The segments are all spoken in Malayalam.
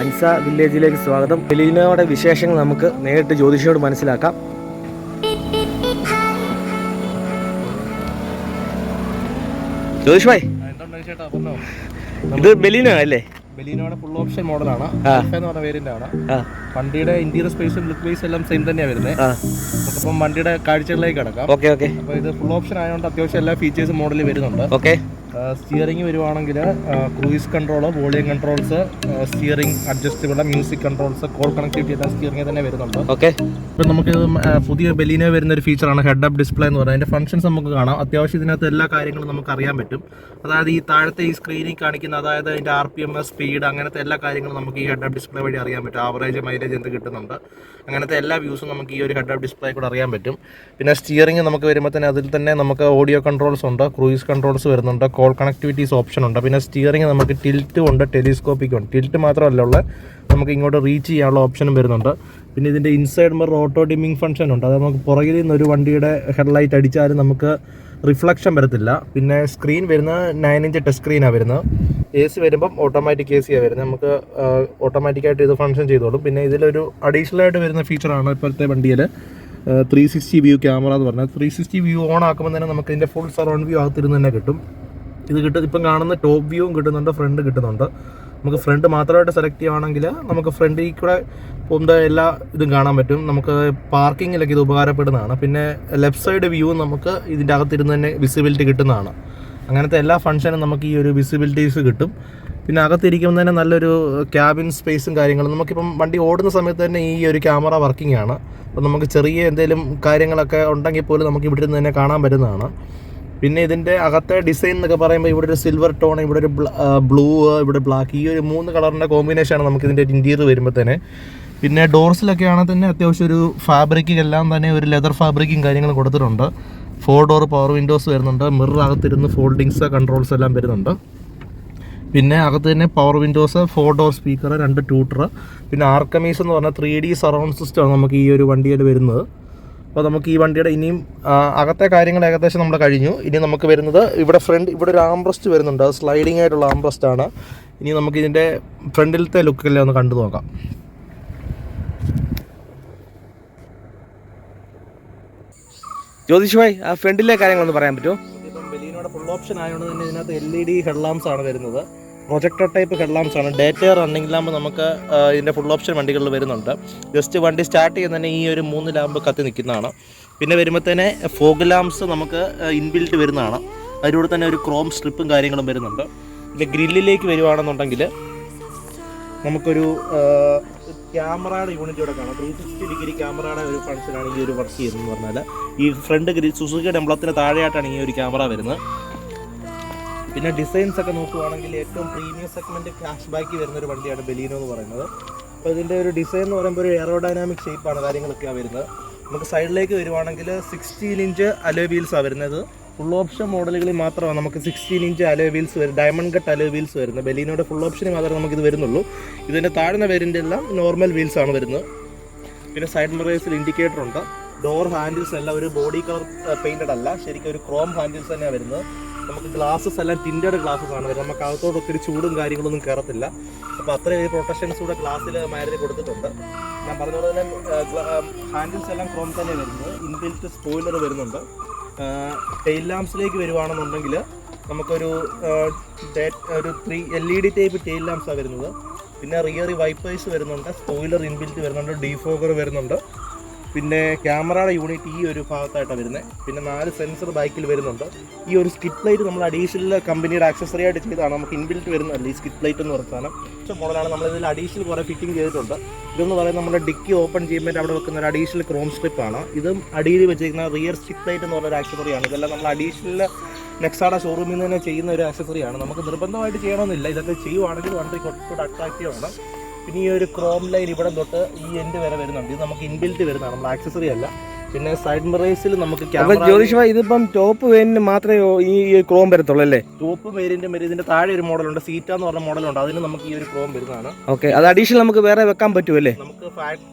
അൻസ വില്ലേജിലേക്ക് സ്വാഗതം. ബലീനോയുടെ വിശേഷങ്ങൾ നമുക്ക് നേരിട്ട് ജ്യോതിഷയോട് മനസ്സിലാക്കാം. ജ്യോതിഷ് ഭായ്. ഇത് ബെലീനോ അല്ലേ? ബെലീനോയുടെ ഫുൾ ഓപ്ഷൻ മോഡലാണ്. എന്ന് പറഞ്ഞ വേരിയന്റ് ആണ്. വണ്ടിയുടെ ഇന്റീരിയർ സ്പേസും ലുക്ക് വൈസ് എല്ലാം സെയിം തന്നെയാണ് വരുന്നത് നമുക്കിപ്പം വണ്ടിയുടെ കാഴ്ചകളിലേക്ക് കിടക്കാം. Okay okay. അപ്പോൾ ഇത് ഫുൾ ഓപ്ഷൻ ആയതുകൊണ്ട് അത്യാവശ്യം എല്ലാ ഫീച്ചേഴ്സും മോഡലിൽ വരുന്നുണ്ട്. ഓക്കെ. സ്റ്റിയറിംഗ് വരുവാണെങ്കിൽ cruise control volume controls steering adjustable music controls call connectivity എല്ലാം സ്റ്റിയറിംഗ് തന്നെ വരുന്നുണ്ട്. ഓക്കെ ഇപ്പം നമുക്ക് പുതിയ ബെലീന വരുന്ന ഒരു ഫീച്ചറാണ് ഹെഡ് അപ്പ് ഡിസ്പ്ലേ എന്ന് പറയുന്നത്. അതിന്റെ ഫംഗ്ഷൻസ് നമുക്ക് കാണാം. അത്യാവശ്യം ഇതിനകത്ത് എല്ലാ കാര്യങ്ങളും നമുക്ക് അറിയാൻ പറ്റും. അതായത് ഈ താഴത്തെ ഈ സ്ക്രീനിൽ കാണിക്കുന്ന അതായത് അതിന്റെ ആർ പി എം സ്പീഡ് അങ്ങനത്തെ എല്ലാ കാര്യങ്ങളും നമുക്ക് ഈ ഹെഡ് അപ്പ് ഡിസ്പ്ലേ വഴി അറിയാൻ പറ്റും. ആവറേജ് മൈലേജ് എന്ത് കിട്ടുന്നുണ്ട്. അങ്ങനത്തെ എല്ലാ വ്യൂസും നമുക്ക് ഈ ഒരു ഹെഡ് അപ്പ് ഡിസ്പ്ലേ കൂടെ അറിയാൻ പറ്റും. പിന്നെ സ്റ്റിയറിംഗ് നമുക്ക് വരുമ്പോൾ തന്നെ അതിൽ തന്നെ നമുക്ക് ഓഡിയോ കൺട്രോൾസ് ഉണ്ട് ക്രൂയിസ് കൺട്രോൾസ് വരുന്നുണ്ട് കോൾ കണക്ടിവിറ്റീസ് ഓപ്ഷൻ ഉണ്ട്. പിന്നെ സ്റ്റിയറിംഗ് നമുക്ക് ടിൽറ്റും ഉണ്ട് ടെലിസ്കോപ്പിക്കും ഉണ്ട്. ടിൽറ്റ് മാത്രമല്ല ഉള്ളത് നമുക്ക് ഇങ്ങോട്ട് റീച്ച് ചെയ്യാനുള്ള ഓപ്ഷനും വരുന്നുണ്ട്. പിന്നെ ഇതിന്റെ inside mirror auto dimming function ഉണ്ട്. അത് നമുക്ക് പുറകിൽ നിന്ന് ഒരു വണ്ടിയുടെ ഹെഡ്ലൈറ്റ് അടിച്ചാലും നമുക്ക് റിഫ്ലക്ഷൻ വരത്തില്ല. പിന്നെ സ്ക്രീൻ വരുന്നത് നയൻ ഇഞ്ച് ടച്ച് സ്ക്രീനാണ് വരുന്നത്. എ സി വരുമ്പം ഓട്ടോമാറ്റിക് എ സിയാണ് വരുന്നത്. നമുക്ക് ഓട്ടോമാറ്റിക്കായിട്ട് ഇത് ഫംഗ്ഷൻ ചെയ്തോളും. പിന്നെ ഇതിലൊരു അഡീഷണൽ ആയിട്ട് വരുന്ന ഫീച്ചറാണ് ഇപ്പോഴത്തെ വണ്ടിയിൽ ത്രീ സിക്സ്റ്റി വ്യൂ ക്യാമറ എന്ന് പറഞ്ഞാൽ ത്രീ സിക്സ്റ്റി വ്യൂ ഓൺ ആക്കുമ്പോൾ തന്നെ നമുക്ക് ഇതിന്റെ ഫുൾ സറൗണ്ട് വ്യൂ അകത്തിരുന്ന് തന്നെ കിട്ടും. ഇത് കിട്ടും ഇപ്പം കാണുന്ന ടോപ്പ് വ്യൂവും കിട്ടുന്നുണ്ട് ഫ്രണ്ട് കിട്ടുന്നുണ്ട്. നമുക്ക് ഫ്രണ്ട് മാത്രമായിട്ട് സെലക്ട് ചെയ്യുകയാണെങ്കിൽ നമുക്ക് ഫ്രണ്ടിൽ കൂടെ പോകുന്ന എല്ലാ ഇതും കാണാൻ പറ്റും. നമുക്ക് പാർക്കിങ്ങിലൊക്കെ ഇത് ഉപകാരപ്പെടുന്നതാണ്. പിന്നെ ലെഫ്റ്റ് സൈഡ് വ്യൂ നമുക്ക് ഇതിന്റെ അകത്തിരുന്ന് തന്നെ വിസിബിലിറ്റി കിട്ടുന്നതാണ്. അങ്ങനത്തെ എല്ലാ ഫങ്ഷനും നമുക്ക് ഈ ഒരു വിസിബിലിറ്റീസ് കിട്ടും. പിന്നെ അകത്തിരിക്കുമ്പോൾ തന്നെ നല്ലൊരു ക്യാബിൻ സ്പേസും കാര്യങ്ങളും. നമുക്കിപ്പം വണ്ടി ഓടുന്ന സമയത്ത് തന്നെ ഈ ഒരു ക്യാമറ വർക്കിംഗ് ആണ്. അപ്പം നമുക്ക് ചെറിയ എന്തെങ്കിലും കാര്യങ്ങളൊക്കെ ഉണ്ടെങ്കിൽ പോലും നമുക്ക് ഇവിടെ നിന്ന് തന്നെ കാണാൻ പറ്റുന്നതാണ്. പിന്നെ ഇതിന്റെ അകത്തെ ഡിസൈൻ എന്നൊക്കെ പറയുമ്പോൾ ഇവിടെ ഒരു സിൽവർ ടോൺ ഇവിടെ ഒരു ബ്ലൂ ഇവിടെ ബ്ലാക്ക് ഈ ഒരു മൂന്ന് കളറിന്റെ കോമ്പിനേഷനാണ് നമുക്ക് ഇതിന്റെ ഇന്റീരിയർ വരുമ്പോൾ തന്നെ പിന്നെ ഡോർസിലൊക്കെ ആണെങ്കിൽ തന്നെ അത്യാവശ്യം ഒരു ഫാബ്രിക് എല്ലാം തന്നെ ഒരു ലെതർ ഫാബ്രിക്കും കാര്യങ്ങളും കൊടുത്തിട്ടുണ്ട്. ഫോർ ഡോർ പവർ വിൻഡോസ് വരുന്നുണ്ട്. മിറർ അകത്തിരുന്ന് ഫോൾഡിങ്സ് കൺട്രോൾസ് എല്ലാം വരുന്നുണ്ട്. പിന്നെ അകത്ത് തന്നെ power windows four door speaker രണ്ട് ട്യൂട്ടർ പിന്നെ ആർക്കമീസ് എന്ന് പറഞ്ഞാൽ ത്രീ ഡി സറൗണ്ട് സിസ്റ്റമാണ് നമുക്ക് ഈ ഒരു വണ്ടിയിൽ വരുന്നത്. അപ്പോൾ നമുക്ക് ഈ വണ്ടിയുടെ ഇനിയും അകത്തെ കാര്യങ്ങൾ ഏകദേശം നമ്മൾ കഴിഞ്ഞു. ഇനി നമുക്ക് വരുന്നത് ഇവിടെ ഫ്രണ്ട് ഇവിടെ ഒരു ആംബ്രസ്റ്റ് വരുന്നുണ്ട്. അത് സ്ലൈഡിംഗ് ആയിട്ടുള്ള ആംബ്രസ്റ്റ് ആണ്. ഇനി നമുക്ക് ഇതിന്റെ ഫ്രണ്ടിലത്തെ ലുക്കെല്ലാം ഒന്ന് കണ്ടു നോക്കാം. ജ്യോതിഷ് ഭായ് ആ ഫ്രണ്ടിലെ കാര്യങ്ങളൊന്ന് പറയാൻ പറ്റുമോ? ഇപ്പം ബലീനോടെ ഫുൾ ഓപ്ഷൻ ആയതുകൊണ്ട് തന്നെ ഇതിനകത്ത് L E D head lamps ആണ് വരുന്നത്. പ്രൊജക്ടർ ടൈപ്പ് ഹെഡ് ആണ് ആണ് ഡേറ്റ റണ്ണിംഗ് ലാമ്പ് നമുക്ക് ഇതിന്റെ ഫുൾ ഓപ്ഷൻ വണ്ടികളിൽ വരുന്നുണ്ട്. ജസ്റ്റ് വണ്ടി സ്റ്റാർട്ട് ചെയ്യുന്ന തന്നെ ഈ ഒരു മൂന്ന് ലാമ്പ് കത്തി നിൽക്കുന്നതാണ്. പിന്നെ വരുമ്പോൾ തന്നെ ഫോഗ് ലാംസ് നമുക്ക് ഇൻബിൽറ്റ് വരുന്നതാണ്. അതിലൂടെ തന്നെ ഒരു ക്രോം സ്ട്രിപ്പും കാര്യങ്ങളും വരുന്നുണ്ട്. പിന്നെ ഗ്രില്ലിലേക്ക് വരുവാണെന്നുണ്ടെങ്കിൽ നമുക്കൊരു ക്യാമറയുടെ യൂണിറ്റ് ഇവിടെ കാണാം. ത്രീ സിക്സ്റ്റി ഡിഗ്രി ക്യാമറയുടെ ഒരു ഫംഗ്ഷനാണ് ഈ ഒരു വർക്ക് ചെയ്യുന്നത് പറഞ്ഞാൽ ഈ ഫ്രണ്ട് ഗ്രിൽ സുസുക്കിയുടെ എംബ്ലത്തിന് താഴെയായിട്ടാണ് ഈ ഒരു ക്യാമറ വരുന്നത്. പിന്നെ ഡിസൈൻസ് ഒക്കെ നോക്കുവാണെങ്കിൽ ഏറ്റവും പ്രീമിയം സെഗ്മെന്റ് ക്യാഷ് ബാക്ക് വരുന്ന ഒരു വണ്ടിയാണ് ബലീനോ എന്ന് പറയുന്നത്. അപ്പോൾ ഇതിന്റെ ഒരു ഡിസൈൻ എന്ന് പറയുമ്പോൾ ഒരു എയറോഡൈനാമിക് ഷേപ്പാണ് കാര്യങ്ങളൊക്കെയാണ് വരുന്നത്. നമുക്ക് സൈഡിലേക്ക് വരുവാണെങ്കിൽ സിക്സ്റ്റീൻ ഇഞ്ച് അലോ വീൽസാണ് വരുന്നത്. ഫുൾ ഓപ്ഷൻ മോഡലുകളിൽ മാത്രമാണ് നമുക്ക് സിക്സ്റ്റീൻ ഇഞ്ച് അലോ വീൽസ് വരും ഡയമണ്ട് കട്ട് അലോ വീൽസ് വരുന്നത്. ബലീനോയുടെ ഫുൾ ഓപ്ഷന് മാത്രമേ നമുക്കിത് വരുന്നുള്ളൂ. ഇതിന്റെ താഴ്ന്ന വേരിയന്റ് എല്ലാം നോർമൽ വീൽസ് ആണ് വരുന്നത്. പിന്നെ സൈഡ് മിറേഴ്സിൽ ഇൻഡിക്കേറ്റർ ഉണ്ട്. ഡോർ ഹാൻഡിൽസ് എല്ലാം ഒരു ബോഡി കളർ പെയിന്റഡ് അല്ല. ശരിക്കും ഒരു ക്രോം ഹാൻഡിൽസ് തന്നെയാണ് വരുന്നത്. നമുക്ക് ഗ്ലാസ്സസ് എല്ലാം ടിന്റഡ് ഗ്ലാസ്സസ് ആണ് വരുന്നത്. നമുക്ക് അകത്തോട്ട് ഒത്തിരി ചൂടും കാര്യങ്ങളൊന്നും കയറത്തില്ല അപ്പോൾ അത്രയും പ്രൊട്ടക്ഷൻസ് കൂടെ ഗ്ലാസ്സിൽ മാരുതി കൊടുത്തിട്ടുണ്ട്. ഞാൻ പറഞ്ഞതുപോലെ പോലെ തന്നെ ഹാൻഡിൽസ് എല്ലാം ക്രോം തന്നെ വരുന്നത്. ഇൻബിൽറ്റ് സ്പോയിലർ വരുന്നുണ്ട്. ടെയിൽ ലാംപ്സിലേക്ക് വരുവാണെന്നുണ്ടെങ്കിൽ നമുക്കൊരു ഒരു three L E D type tail ലാംപ്സാണ് വരുന്നത്. പിന്നെ റിയറി വൈപ്പേഴ്സ് വരുന്നുണ്ട് സ്പോയിലർ ഇൻബിൽറ്റ് വരുന്നുണ്ട് ഡീഫോഗർ വരുന്നുണ്ട്. പിന്നെ ക്യാമറയുടെ യൂണിറ്റ് ഈ ഒരു ഭാഗത്തായിട്ടാണ് വരുന്നത്. പിന്നെ നാല് സെൻസർ ബൈക്കിൽ വരുന്നുണ്ട്. ഈ ഒരു സ്കിറ്റ് ലൈറ്റ് നമ്മൾ അഡീഷണൽ കമ്പനിയുടെ ആക്സസറി ആയിട്ട് ചെയ്താണ് നമുക്ക് ഇൻബിൽറ്റ് വരുന്നതല്ല ഈ സ്കിറ്റ് ലൈറ്റ് എന്ന് പറഞ്ഞ പക്ഷേ മോഡലാണ്. നമ്മൾ ഇതിൽ അഡീഷണൽ കുറേ ഫിറ്റിംഗ് ചെയ്തിട്ടുണ്ട്. ഇതെന്ന് പറയുന്നത് നമ്മുടെ ഡിക്കി ഓപ്പൺ ചെയ്യുമ്പോൾ അവിടെ വെക്കുന്ന ഒരു അഡീഷണൽ ക്രോം സ്ട്രിപ്പ് ആണ്. ഇതും അടിയിൽ വെച്ചിരിക്കുന്ന റിയർ സ്കിറ്റ് ലൈറ്റ് എന്ന് പറഞ്ഞ ഒരു ആക്സസറി ആണ്. ഇതെല്ലാം നമ്മൾ അഡീഷണൽ നെക്സാഡ ഷോറൂമിൽ നിന്ന് തന്നെ ചെയ്യുന്ന ഒരു ആക്സസറിയാണ് നമുക്ക് നിർബന്ധമായിട്ട് ചെയ്യണമെന്നില്ല. ഇതൊക്കെ ചെയ്യുവാണെങ്കിൽ വണ്ടി കുറച്ചുകൂടെ അട്രാക്റ്റീവ് ആണ്. പിന്നെ ഈ ഒരു ക്രോം ലൈൻ ഇവിടെ തൊട്ട് ഈ എൻഡ് വരെ വരുന്നുണ്ട്. ഇത് നമുക്ക് ഇൻബിൽറ്റ് വരുന്നതാണ്. നമ്മൾ ആക്സസറി അല്ല. പിന്നെ സൈഡ് മിറേഴ്സിൽ നമുക്ക് ജ്യോതിഷ് ഇതിപ്പം ടോപ്പ് വേരിന് മാത്രമേ ഈ ക്രോം വരത്തുള്ളൂ അല്ലേ? ടോപ്പ് വേരിന്റെ വരും. ഇതിന്റെ താഴെ ഒരു മോഡലുണ്ട് സീറ്റ എന്ന് പറഞ്ഞ മോഡലുണ്ട് അതിന് നമുക്ക് ഈ ഒരു ക്രോം വരുന്നതാണ്. ഓക്കെ അത് അഡീഷണൽ നമുക്ക് വേറെ വെക്കാൻ പറ്റുമല്ലേ നമുക്ക്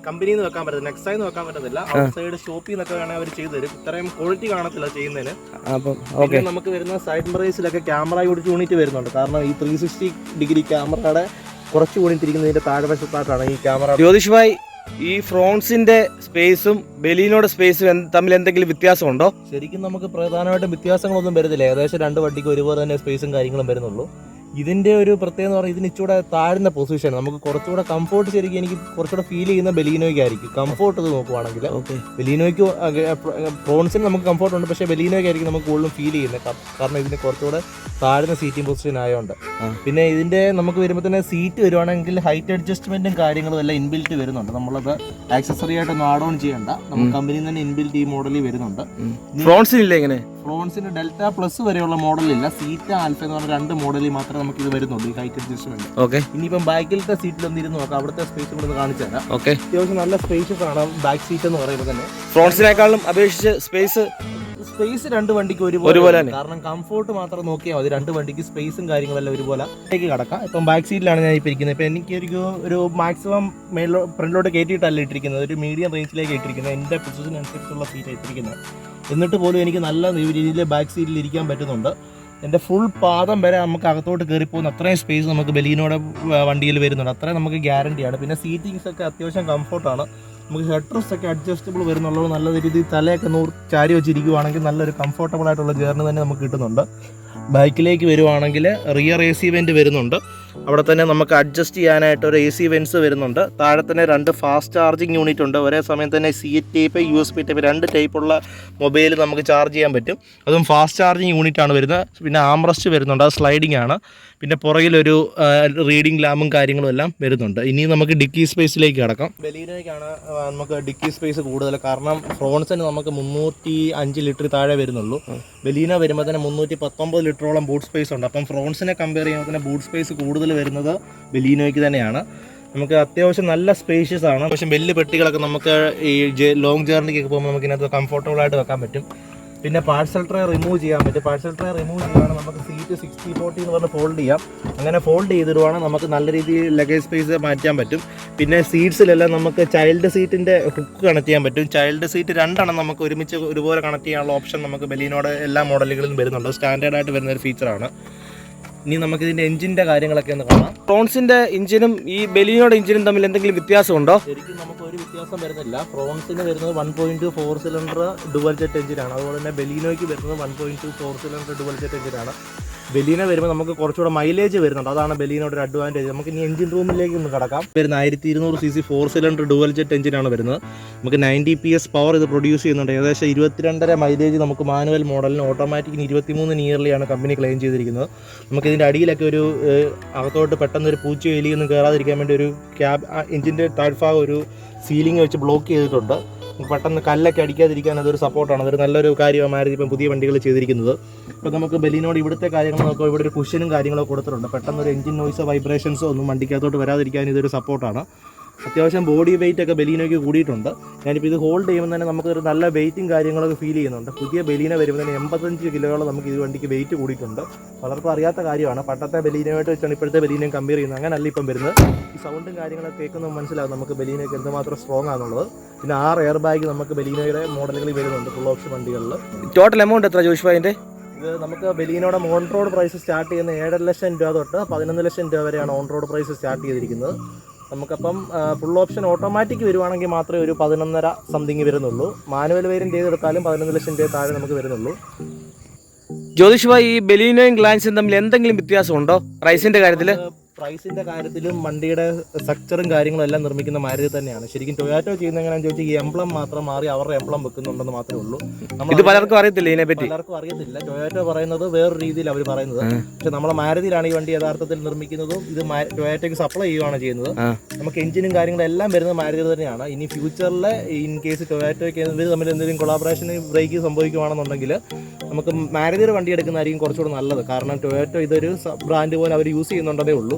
കമ്പനിയിൽ നിന്ന് വെക്കാൻ പറ്റില്ല നെക്സ്റ്റ് നിന്ന് വെക്കാൻ പറ്റത്തില്ല. സൈഡ് ഷോപ്പിൽ നിന്നൊക്കെ വേണമെങ്കിൽ അവർ ചെയ്തു തരും. ഇത്രയും ക്വാളിറ്റി കാണത്തില്ല ചെയ്യുന്നതിന്. അപ്പം ഓക്കെ നമുക്ക് വരുന്ന സൈഡ് മിറേഴ്സിലൊക്കെ ക്യാമറ യൂണിറ്റ് യൂണിറ്റ് വരുന്നുണ്ട്. കാരണം ഈ ത്രീ സിക്സ്റ്റി ഡിഗ്രി ക്യാമറയുടെ കുറച്ചുകൂടി തിരിക്കുന്നതിന്റെ താഴ്വശത്തായിട്ടാണ് ഈ ക്യാമറ ജ്യോതിഷ് ഭായ് ഈ ഫ്രോൺസിന്റെ സ്പേസും ബലീനോടെ സ്പേസും തമ്മിൽ എന്തെങ്കിലും വ്യത്യാസമുണ്ടോ? ശരിക്കും നമുക്ക് പ്രധാനമായിട്ടും വ്യത്യാസങ്ങളൊന്നും വരുന്നില്ല. ഏകദേശം രണ്ട് വണ്ടിക്ക് ഒരുപോലെ തന്നെ സ്പേസും കാര്യങ്ങളും വരുന്നുള്ളൂ. ഇതിന്റെ ഒരു പ്രത്യേകത എന്ന് പറഞ്ഞാൽ ഇതിന് ഇച്ചൂടെ താഴ്ന്ന പൊസിഷൻ നമുക്ക് കുറച്ചുകൂടെ കംഫോർട്ട് ശരിക്കും എനിക്ക് കുറച്ചുകൂടെ ഫീൽ ചെയ്യുന്ന ബലീനോയ്ക്കായിരിക്കും കംഫോർട്ട് ഇത് നോക്കുവാണെങ്കിൽ ഓക്കെ ബലീനോയ്ക്ക് പ്രോൺസിന് നമുക്ക് കംഫോർട്ട് ഉണ്ട്. പക്ഷേ ബലീനോയ്ക്കായിരിക്കും നമുക്ക് കൂടുതലും ഫീൽ ചെയ്യുന്നത്. കാരണം ഇതിന് കുറച്ചുകൂടെ താഴ്ന്ന സീറ്റിംഗ് പൊസിഷൻ ആയതുകൊണ്ട് പിന്നെ ഇതിന്റെ നമുക്ക് വരുമ്പോൾ തന്നെ സീറ്റ് വരുവാണെങ്കിൽ ഹൈറ്റ് അഡ്ജസ്റ്റ്മെന്റും കാര്യങ്ങളും എല്ലാം ഇൻബിൽറ്റ് വരുന്നുണ്ട്. നമ്മളത് ആക്സസറി ആയിട്ടൊന്നും ആഡ് ഓൺ ചെയ്യേണ്ട. നമുക്ക് കമ്പനിയിൽ തന്നെ ഇൻബിൽറ്റ് ഈ മോഡലിൽ വരുന്നുണ്ട്. ഫ്രോൺസിനില്ല എങ്ങനെ ഫ്രോൺസിന് ഡെൽറ്റ പ്ലസ് വരെയുള്ള മോഡലില്ല. സീറ്റ് ആൽഫ എന്ന് പറഞ്ഞ രണ്ട് മോഡലിൽ മാത്രമേ നമുക്ക് ഇത് വരുന്നുള്ളൂ ഈ ഹൈറ്റ് അഡ്ജസ്റ്റ്മെന്റ് ഓക്കെ ഇനിയിപ്പം ബാക്കിലത്തെ സീറ്റിൽ ഒന്ന് ഇരുന്ന് നോക്കാം. അവിടുത്തെ സ്പേസ് കൂടെ കാണിച്ചു തരാം. ഓക്കെ അത്യാവശ്യം നല്ല സ്പേസ് കാണാം ബാക്ക് സീറ്റ് എന്ന് പറയുമ്പോൾ തന്നെ. ഫ്ലോൺസിനേക്കാളും അപേക്ഷിച്ച് സ്പേസ് സ്പേസ് രണ്ട് വണ്ടിക്ക് ഒരുപോലെ കാരണം കംഫോർട്ട് മാത്രം നോക്കിയാൽ മതി. രണ്ട് വണ്ടിക്ക് സ്പേസും കാര്യങ്ങളെല്ലാം ഒരുപോലെ. കിടക്കാം കടക്കാം. ഇപ്പം ബാക്ക് സീറ്റിലാണ് ഞാൻ ഇപ്പോൾ ഇരിക്കുന്നത്. ഇപ്പം എനിക്ക് ഒരു ഒരു മാക്സിമം മേളിലോ ഫ്രണ്ടിലോട്ട് കയറ്റിയിട്ടല്ല ഇട്ടിരിക്കുന്നത്. ഒരു മീഡിയം റേഞ്ചിലേക്ക് ഇട്ടിരിക്കുന്നത്. എന്റെ പൊസിഷൻ അനുസരിച്ചുള്ള സീറ്റ് ഇട്ടിരിക്കുന്നത് എന്നിട്ട് പോലും എനിക്ക് നല്ല രീതിയിൽ ബാക്ക് സീറ്റിൽ ഇരിക്കാൻ പറ്റുന്നുണ്ട്. എന്റെ ഫുൾ പാദം വരെ നമുക്ക് അകത്തോട്ട് കയറിപ്പോകുന്ന അത്രയും സ്പേസ് നമുക്ക് ബലീനോടെ വണ്ടിയിൽ വരുന്നുണ്ട്. അത്രയും നമുക്ക് ഗ്യാരണ്ടിയാണ് പിന്നെ സീറ്റിങ്സ് ഒക്കെ അത്യാവശ്യം കംഫോർട്ടാണ് നമുക്ക് ഹെഡ്രസ് ഒക്കെ അഡ്ജസ്റ്റബിൾ വരുന്നുള്ളത് നല്ല രീതിയിൽ തലയൊക്കെ നൂറ് ചാരി വെച്ചിരിക്കുവാണെങ്കിൽ നല്ലൊരു കംഫർട്ടബിൾ ആയിട്ടുള്ള ജേർണി തന്നെ നമുക്ക് കിട്ടുന്നുണ്ട്. ബൈക്കിലേക്ക് വരുവാണെങ്കിൽ റിയർ എ സി വെന്റ് വരുന്നുണ്ട്. അവിടെ തന്നെ നമുക്ക് അഡ്ജസ്റ്റ് ചെയ്യാനായിട്ട് ഒരു എ സി വെൻസ് വരുന്നുണ്ട്. താഴെ തന്നെ രണ്ട് ഫാസ്റ്റ് ചാർജിങ് യൂണിറ്റ് ഉണ്ട്. ഒരേ സമയം തന്നെ C type U S B type രണ്ട് ടൈപ്പുള്ള മൊബൈൽ നമുക്ക് ചാർജ് ചെയ്യാൻ പറ്റും. അതും ഫാസ്റ്റ് ചാർജിങ് യൂണിറ്റ് ആണ് വരുന്നത്. പിന്നെ ആംറസ്റ്റ് വരുന്നുണ്ട്. അത് സ്ലൈഡിംഗ് ആണ്. പിന്നെ പുറകിലൊരു റീഡിംഗ് ലാമ്പും കാര്യങ്ങളും എല്ലാം വരുന്നുണ്ട്. ഇനി നമുക്ക് ഡിക്കി സ്പേസിലേക്ക് കിടക്കാം. ബലീനോയ്ക്കാണ് നമുക്ക് ഡിക്കി സ്പേസ് കൂടുതൽ. കാരണം ഫ്രോൺസിന് നമുക്ക് മുന്നൂറ്റി അഞ്ച് ലിറ്റർ താഴെ വരുന്നുള്ളൂ. ബലീന വരുമ്പോൾ തന്നെ മുന്നൂറ്റി പത്തൊമ്പത് ലിറ്ററോളം ബൂട്ട് സ്പേസ് ഉണ്ട്. അപ്പം ഫ്രോൺസിനെ കമ്പയർ ചെയ്യുമ്പോൾ തന്നെ ബൂട്ട് സ്പേസ് കൂടുതൽ വരുന്നത് ബലീനോയ്ക്ക് തന്നെയാണ്. നമുക്ക് അത്യാവശ്യം നല്ല സ്പേഷ്യസ് ആണ്. അത്യാവശ്യം വലിയ പെട്ടികളൊക്കെ നമുക്ക് ഈ ലോങ് ജേർണിക്കൊക്കെ പോകുമ്പോൾ നമുക്ക് ഇതിനകത്ത് കംഫർട്ടബിൾ ആയിട്ട് വെക്കാൻ പറ്റും. പിന്നെ പാഴ്സൽ ട്രേ റിമൂവ് ചെയ്യാൻ പറ്റും. പാഴ്സൽ ട്രേ റിമൂവ് ചെയ്യുകയാണെങ്കിൽ നമുക്ക് സീറ്റ് സിക്സ്റ്റി ഫോർട്ടി എന്ന് പറഞ്ഞ് ഫോൾഡ് ചെയ്യാം. അങ്ങനെ ഫോൾഡ് ചെയ്തിടുവാണെങ്കിൽ നമുക്ക് നല്ല രീതിയിൽ ലഗേജ് സ്പേസ് മാറ്റാൻ പറ്റും. പിന്നെ സീറ്റ്സിലെല്ലാം നമുക്ക് ചൈൽഡ് സീറ്റിന്റെ ഹുക്ക് കണക്ട് ചെയ്യാൻ പറ്റും. ചൈൽഡ് സീറ്റ് രണ്ടെണ്ണം നമുക്ക് ഒരുമിച്ച് ഒരുപോലെ കണക്ട് ചെയ്യാനുള്ള ഓപ്ഷൻ നമുക്ക് ബലീനോട് എല്ലാ മോഡലുകളിലും വരുന്നുണ്ട്. സ്റ്റാൻഡേർഡായിട്ട് വരുന്ന ഒരു ഫീച്ചറാണ് ഇനി നമുക്ക് ഇതിന്റെ എഞ്ചിന്റെ കാര്യങ്ങളൊക്കെ ഒന്ന് കാണാം. ഫ്രോൺസിന്റെ എഞ്ചിനും ഈ ബലീനോയുടെ എഞ്ചിനും തമ്മിൽ എന്തെങ്കിലും വ്യത്യാസമുണ്ടോ? ശരിക്കും നമുക്ക് ഒരു വ്യത്യാസം വരുന്നില്ല. ഫ്രോൺസിന് വരുന്നത് one point two four cylinder dual jet എഞ്ചിനാണ് അതുപോലെ തന്നെ ബലിനോയ്ക്ക് വരുന്നത് one point two four cylinder dual jet എഞ്ചിനാണ് ബലീന വരുമ്പോൾ നമുക്ക് കുറച്ചുകൂടെ മൈലേജ് വരുന്നുണ്ട്. അതാണ് ബലീനോട് ഒരു അഡ്വാന്റേജ് നമുക്ക് ഇനി എഞ്ചിൻ റൂമിലേക്ക് ഒന്ന് കടക്കാം. വരുന്ന ആയിരത്തി ഇരുന്നൂറ് C C four cylinder dual jet എഞ്ചിനാണ് വരുന്നത്. നമുക്ക് നയന്റി പി എസ് പവർ ഇത് പ്രൊഡ്യൂസ് ചെയ്യുന്നുണ്ട്. ഏകദേശം ഇരുപത്തിരണ്ടര മൈലേജ് നമുക്ക് മാനുവൽ മോഡലിന് ഓട്ടോമാറ്റിക്കിന് ഇരുപത്തിമൂന്ന് ആണ് കമ്പനി ക്ലെയിം ചെയ്തിരിക്കുന്നത്. നമുക്ക് ഇതിന്റെ അടിയിലൊക്കെ ഒരു അകത്തോട്ട് പെട്ടെന്ന് ഒരു പൂച്ചയോ എലിയൊന്നും കയറാതിരിക്കാൻ വേണ്ടി ഒരു ക്യാബ് എഞ്ചിന്റെ താഴ്ഭാഗം ഒരു സീലിംഗ് വെച്ച് ബ്ലോക്ക് ചെയ്തിട്ടുണ്ട്. പെട്ടെന്ന് കല്ലൊക്കെ അടിക്കാതിരിക്കാൻ അതൊരു സപ്പോർട്ടാണ് അതൊരു നല്ലൊരു കാര്യമാണ് മാരുതി ഇപ്പം പുതിയ വണ്ടികൾ ചെയ്തിരിക്കുന്നത്. ഇപ്പം നമുക്ക് ബലിനോട് ഇവിടുത്തെ കാര്യങ്ങൾ നോക്കുമ്പോൾ ഇവിടെ ഒരു കുഷനും കാര്യങ്ങളൊക്കെ കൊടുത്തിട്ടുണ്ട്. പെട്ടെന്ന് ഒരു എഞ്ചിൻ നോയ്സോ വൈബ്രേഷൻസോ ഒന്നും വണ്ടിക്കകത്തോട്ട് വരാതിരിക്കാൻ ഇതൊരു സപ്പോർട്ടാണ് അത്യാവശ്യം ബോഡി വെയിറ്റ് ഒക്കെ ബലീനോയ്ക്ക് കൂടിയിട്ടുണ്ട്. ഞാനിപ്പോൾ ഇത് ഹോൾഡ് ചെയ്യുമ്പോൾ തന്നെ നമുക്ക് ഒരു നല്ല വെയിറ്റും കാര്യങ്ങളൊക്കെ ഫീൽ ചെയ്യുന്നുണ്ട്. പുതിയ ബലീന വരുമ്പോൾ തന്നെ എൺപത്തഞ്ച് കിലോയോളം നമുക്ക് ഇത് വണ്ടിക്ക് വെയിറ്റ് കൂടിയിട്ടുണ്ട്. പലർക്കും അറിയാത്ത കാര്യമാണ്. പണ്ടത്തെ ബലീനയുമായിട്ട് വെച്ചാണ് ഇപ്പോഴത്തെ ബലീനയും കമ്പയർ ചെയ്യുന്നത്. അങ്ങനല്ല ഇപ്പം വരുന്നത്. ഈ സൗണ്ടും കാര്യങ്ങളൊക്കെ കേൾക്കുമ്പോൾ മനസ്സിലാവും നമുക്ക് ബലീനയൊക്കെ എന്തുമാത്രം സ്ട്രോങ് ആണുള്ളത് പിന്നെ ആറ് എയർ ബാഗ് നമുക്ക് ബലീനയുടെ മോഡലുകളിൽ വരുന്നുണ്ട് ഫുൾ ഓപ്ഷൻ വണ്ടികളിൽ ടോട്ടൽ എമൗണ്ട് എത്ര ജോഷ് ഭായിന്റെ ഇത് നമുക്ക് ബലീനോടെ ഓൺ റോഡ് പ്രൈസ് സ്റ്റാർട്ട് ചെയ്യുന്ന ഏഴര ലക്ഷം രൂപ തൊട്ട് പതിനൊന്ന് ലക്ഷം രൂപ വരെയാണ് ഓൺ റോഡ് പ്രൈസ് സ്റ്റാർട്ട് ചെയ്തിരിക്കുന്നത്. നമുക്കപ്പം ഫുൾ ഓപ്ഷൻ ഓട്ടോമാറ്റിക് വരുവാണെങ്കിൽ മാത്രമേ ഒരു പതിനൊന്നര സംതിങ് വരുന്നുള്ളൂ. മാനുവൽ വേരിയന്റ് ചെയ്തെടുത്താലും പതിനൊന്ന് ലക്ഷം രൂപ താഴെ നമുക്ക് വരുന്നുള്ളൂ. ജ്യോതിഷ് ഭായ് ഈ ബലീനോയും ഗ്ലാൻസും തമ്മിൽ എന്തെങ്കിലും വ്യത്യാസമുണ്ടോ? പ്രൈസിന്റെ കാര്യത്തിൽ പ്രൈസിന്റെ കാര്യത്തിലും വണ്ടിയുടെ സ്ട്രക്ചറും കാര്യങ്ങളും എല്ലാം നിർമ്മിക്കുന്ന മാരുതി തന്നെയാണ്. ശരിക്കും ടൊയാറ്റോ ചെയ്യുന്ന എങ്ങനെയാണെന്ന് ചോദിച്ചാൽ ഈ എംബ്ലം മാത്രം മാറി അവരുടെ എംബ്ലം വെക്കുന്നുണ്ടെന്ന് മാത്രമേ ഉള്ളൂ. ഇത് പലർക്കും അറിയത്തില്ല ഇതിനെ പറ്റി പലർക്കും അറിയത്തില്ല. ടൊയാറ്റോ പറയുന്നത് വേറൊരു രീതിയിൽ അവർ പറയുന്നത്. പക്ഷെ നമ്മളെ മാരുതിയിലാണ് ഈ വണ്ടി യഥാർത്ഥത്തിൽ നിർമ്മിക്കുന്നതും ഇത് ടൊയാറ്റോക്ക് സപ്ലൈ ചെയ്യുകയാണ് ചെയ്യുന്നത്. നമുക്ക് എഞ്ചിനും കാര്യങ്ങളും എല്ലാം വരുന്നത് മാരുതി തന്നെയാണ്. ഇനി ഫ്യൂച്ചറിൽ ഇൻ കേസ് ടൊയാറ്റോയ്ക്ക് ഇവർ തമ്മിൽ എന്തെങ്കിലും കൊളാബറേഷൻ ബ്രേക്ക് സംഭവിക്കുകയാണെന്നുണ്ടെങ്കിൽ നമുക്ക് മാരുതിയുടെ വണ്ടി എടുക്കുന്നതായിരിക്കും കുറച്ചുകൂടെ നല്ലത്. കാരണം ടൊയാറ്റോ ഇതൊരു ബ്രാൻഡ് പോലെ അവർ യൂസ് ചെയ്യുന്നുണ്ടതേ ഉള്ളൂ.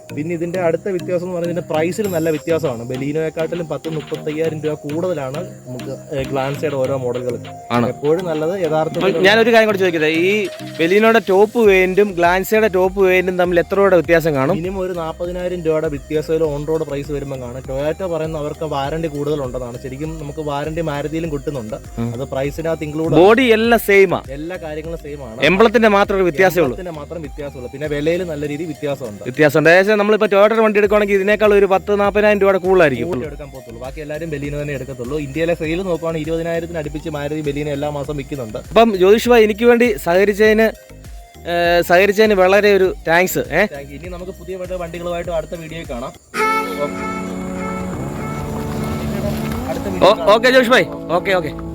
പിന്നെ ഇതിന്റെ അടുത്ത വ്യത്യാസം എന്ന് പറഞ്ഞാൽ ഇതിന്റെ പ്രൈസിൽ നല്ല വ്യത്യാസമാണ്. ബലീനോയെക്കാട്ടിലും പത്ത് മുപ്പത്തയ്യായിരം രൂപ കൂടുതലാണ് നമുക്ക് ഗ്ലാൻസയുടെ ഓരോ മോഡലുകൾ. എപ്പോഴും നല്ലത് യഥാർത്ഥത്തിൽ ഞാനൊരു കാര്യം കൂടി ചോദിക്കട്ടെ? ഈ ബലീനോയുടെ ടോപ്പ് വേണ്ടും ഗ്ലാൻസയുടെ ടോപ്പ് വേണ്ടും തമ്മിൽ എത്ര രൂപയുടെ വ്യത്യാസം കാണും? മിനിമം ഒരു നാൽപ്പതിനായിരം രൂപയുടെ വ്യത്യാസത്തിൽ ഓൺ റോഡ് പ്രൈസ് വരുമ്പോൾ കാണും. ടൊയാറ്റോ പറയുന്ന അവർക്ക് വാറണ്ടി കൂടുതലുണ്ടെന്നാണ്. ശരിക്കും നമുക്ക് വാറണ്ടി മാരുതിയിലും കിട്ടുന്നുണ്ട്. അത് പ്രൈസിനകത്ത് ഇൻക്ലൂഡ് ബോഡി എല്ലാം സെയിമാ എല്ലാ കാര്യങ്ങളും സെയിം ആണ്. എംബ്ലത്തിന്റെ മാത്രമേ വ്യത്യാസമേ ഉള്ളൂ. എണ്ണത്തിന് മാത്രം വ്യത്യാസമുള്ളൂ. പിന്നെ വിലയിൽ നല്ല രീതിയിൽ വ്യത്യാസമുണ്ട്. വ്യത്യാസമുണ്ട്. ഏകദേശം നമ്മളിപ്പോൾ ടൊയോട്ടയുടെ വണ്ടി എടുക്കുകയാണെങ്കിൽ ഇതിനേക്കാൾ ഒരു പത്ത് നാൽപ്പതിനായിരം രൂപയുടെ കൂടുതലായിരിക്കും. എടുക്കാൻ പോകത്തുള്ളൂ. ബാക്കി എല്ലാവരും ബലീന തന്നെ എടുക്കത്തുള്ളൂ. ഇന്ത്യയിലെ സെയിൽ നോക്കുവാണെങ്കിൽ ഇരുപതിനായിരത്തിന് അടുപ്പിച്ച് മാരുതി ബലീന എല്ലാ മാസം വിൽക്കുന്നുണ്ട്. അപ്പം ജ്യോതിഷ് ഭായ് എനിക്ക് വേണ്ടി സഹകരിച്ചതിന് സഹകരിച്ചതിന് വളരെ ഒരു താങ്ക്സ് ഏ? ഇനി നമുക്ക് പുതിയ വണ്ടി- വണ്ടികളുമായിട്ട് അടുത്ത വീഡിയോ കാണാം. Okay Josh bhai. Okay okay.